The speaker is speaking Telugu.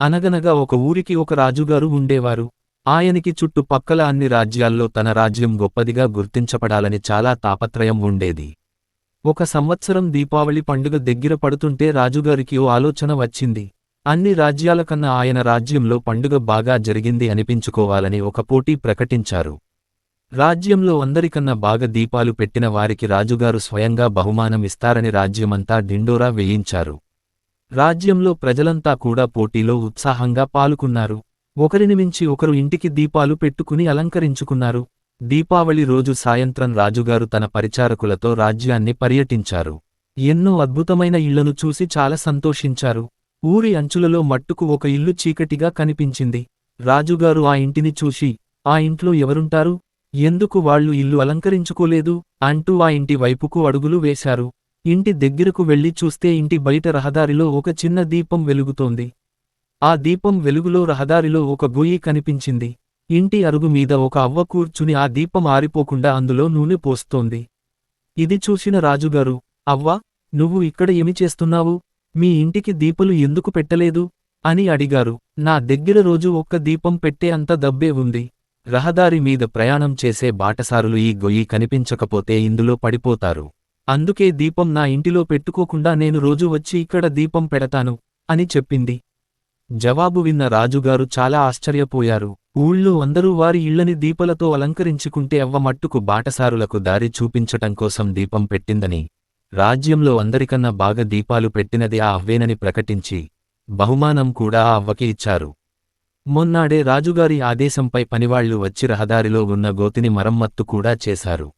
అనగనగా ఒక ఊరికి ఒక రాజుగారు ఉండేవారు. ఆయనకి చుట్టుపక్కల అన్ని రాజ్యాల్లో తన రాజ్యం గొప్పదిగా గుర్తించపడాలని చాలా తాపత్రయం ఉండేది. ఒక సంవత్సరం దీపావళి పండుగ దగ్గర పడుతుంటే రాజుగారికి ఓ ఆలోచన వచ్చింది. అన్ని రాజ్యాల కన్నా ఆయన రాజ్యంలో పండుగ బాగా జరిగింది అనిపించుకోవాలని ఒక పోటీ ప్రకటించారు. రాజ్యంలో అందరికన్నా బాగా దీపాలు పెట్టిన వారికి రాజుగారు స్వయంగా బహుమానం ఇస్తారని రాజ్యమంతా డిండోరా వేయించారు. రాజ్యంలో ప్రజలంతా కూడా పోటీలో ఉత్సాహంగా పాల్గొన్నారు. ఒకరిని మించి ఒకరు ఇంటికి దీపాలు పెట్టుకుని అలంకరించుకున్నారు. దీపావళి రోజు సాయంత్రం రాజుగారు తన పరిచారకులతో రాజ్యాన్ని పర్యటించారు. ఎన్నో అద్భుతమైన ఇళ్ళను చూసి చాలా సంతోషించారు. ఊరి అంచులలో మట్టుకు ఒక ఇల్లు చీకటిగా కనిపించింది. రాజుగారు ఆ ఇంటిని చూసి ఆ ఇంట్లో ఎవరుంటారు? ఎందుకు వాళ్ళు ఇల్లు అలంకరించుకోలేదు? అంటూ ఆ ఇంటి వైపుకు అడుగులు వేశారు. ఇంటి దగ్గరకు వెళ్ళి చూస్తే ఇంటి బయట రహదారిలో ఒక చిన్న దీపం వెలుగుతోంది. ఆ దీపం వెలుగులో రహదారిలో ఒక గొయ్యి కనిపించింది. ఇంటి అరుగు మీద ఒక అవ్వ కూర్చుని ఆ దీపం ఆరిపోకుండా అందులో నూనె పోస్తోంది. ఇది చూసిన రాజుగారు అవ్వా నువ్వు ఇక్కడ ఏమి చేస్తున్నావు? మీ ఇంటికి దీపలు ఎందుకు పెట్టలేదు? అని అడిగారు. నా దగ్గర రోజు ఒక్క దీపం పెట్టే అంత దబ్బే ఉంది. రహదారి మీద ప్రయాణం చేసే బాటసారులు ఈ గొయ్యి కనిపించకపోతే ఇందులో పడిపోతారు. అందుకే దీపం నా ఇంటిలో పెట్టుకోకుండా నేను రోజు వచ్చి ఇక్కడ దీపం పెడతాను అని చెప్పింది. జవాబు విన్న రాజుగారు చాలా ఆశ్చర్యపోయారు. ఊళ్ళో అందరూ వారి ఇళ్ళని దీపలతో అలంకరించుకుంటే అవ్వ మట్టుకు బాటసారులకు దారి చూపించటం కోసం దీపం పెట్టిందని రాజ్యంలో అందరికన్నా బాగా దీపాలు పెట్టినది ఆ అవ్వేనని ప్రకటించి బహుమానం కూడా ఆ అవ్వకి ఇచ్చారు. మొన్నాడే రాజుగారి ఆదేశంపై పనివాళ్ళు వచ్చి రహదారిలో ఉన్న గోతిని మరమ్మత్తు కూడా చేశారు.